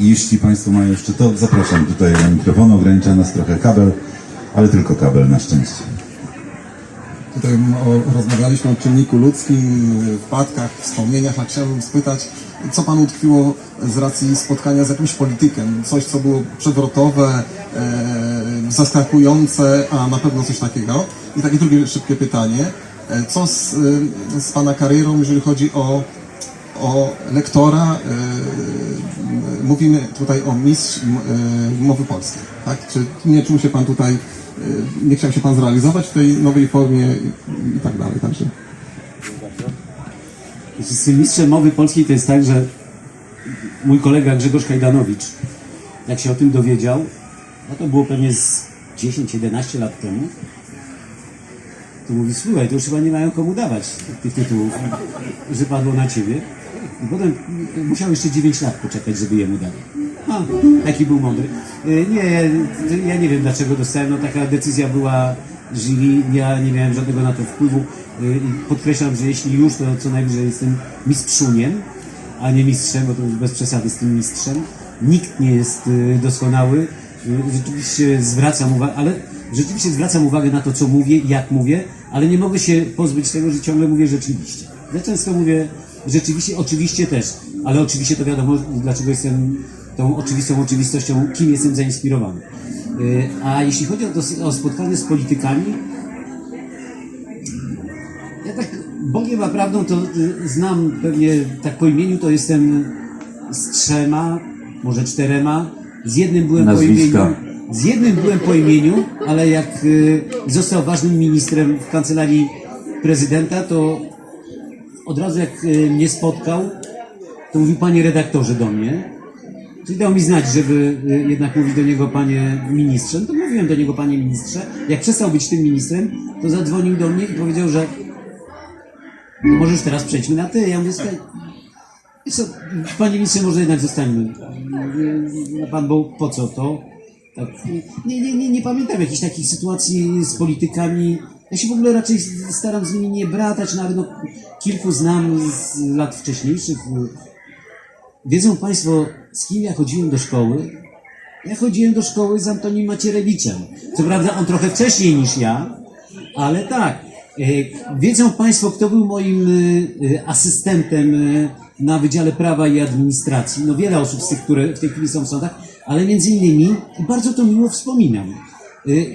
I jeśli Państwo mają jeszcze to, zapraszam tutaj na mikrofon. Ogranicza nas trochę kabel, ale tylko kabel na szczęście. Tutaj rozmawialiśmy o czynniku ludzkim, wpadkach, wspomnieniach, a chciałbym spytać, co Panu tkwiło z racji spotkania z jakimś politykiem? Coś, co było przewrotowe, e, zaskakujące, a na pewno coś takiego? I takie drugie szybkie pytanie. E, Co z, y, z Pana karierą, jeżeli chodzi o, o lektora? Mówimy tutaj o mistrz e, mowy polskiej, tak? Czy nie czuł się Pan tutaj, e, nie chciał się Pan zrealizować w tej nowej formie i, i tak dalej, także... Z tym mistrzem mowy polskiej to jest tak, że mój kolega Grzegorz Kajdanowicz, jak się o tym dowiedział, no to było pewnie z 10-11 lat temu, to mówi, słuchaj, to już chyba nie mają komu dawać tych tytułów, że padło na ciebie. I potem musiał jeszcze 9 lat poczekać, żeby jemu dali. A, taki był mądry. Y, Nie, ja nie wiem dlaczego dostałem, no taka decyzja była jury, ja nie miałem żadnego na to wpływu. I Podkreślam, że jeśli już, to co najwyżej jestem mistrzuniem, a nie mistrzem, bo to już bez przesady z tym mistrzem. Nikt nie jest doskonały. Rzeczywiście zwracam uwagę, ale rzeczywiście zwracam uwagę na to, co mówię jak mówię, ale nie mogę się pozbyć tego, że ciągle mówię rzeczywiście. Ja często mówię rzeczywiście, oczywiście też, ale oczywiście to wiadomo, dlaczego jestem tą oczywistą oczywistością, kim jestem zainspirowany. Y, A jeśli chodzi o, to, o spotkanie z politykami, ja tak Bogiem a prawdą to y, znam pewnie tak po imieniu, to jestem z trzema, może czterema. Z jednym byłem Nazwiska. po imieniu. Z jednym byłem po imieniu, ale jak y, został ważnym ministrem w kancelarii prezydenta, to od razu jak y, mnie spotkał, to mówił panie redaktorze do mnie. Czyli dał mi znać, żeby y, jednak mówić do niego panie ministrze. No to mówiłem do niego panie ministrze. Jak przestał być tym ministrem, to zadzwonił do mnie i powiedział, że no może teraz przejdźmy na ty. Ja mówię, słuchaj, co, panie ministrze, może jednak zostańmy. No pan, bo po co to? Tak. Nie, nie, nie, nie pamiętam jakichś takich sytuacji z politykami. Ja się w ogóle raczej staram z nimi nie bratać, no ale no, kilku znam z lat wcześniejszych. Wiedzą Państwo, z kim ja chodziłem do szkoły? Ja chodziłem do szkoły z Antonim Macierewiczem. Co prawda on trochę wcześniej niż ja, ale tak. E, Wiedzą Państwo, kto był moim e, e, asystentem na Wydziale Prawa i Administracji. No wiele osób z tych, które w tej chwili są w sądach, ale między innymi, bardzo to miło wspominam,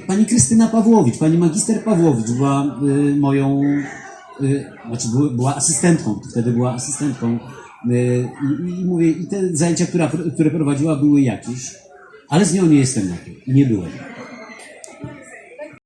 pani Krystyna Pawłowicz, pani magister Pawłowicz była e, moją, e, znaczy była- asystentką, wtedy była asystentką Y, I, I mówię, i te zajęcia, która, które prowadziła, były jakieś, ale z nią nie jestem na to. Nie byłem.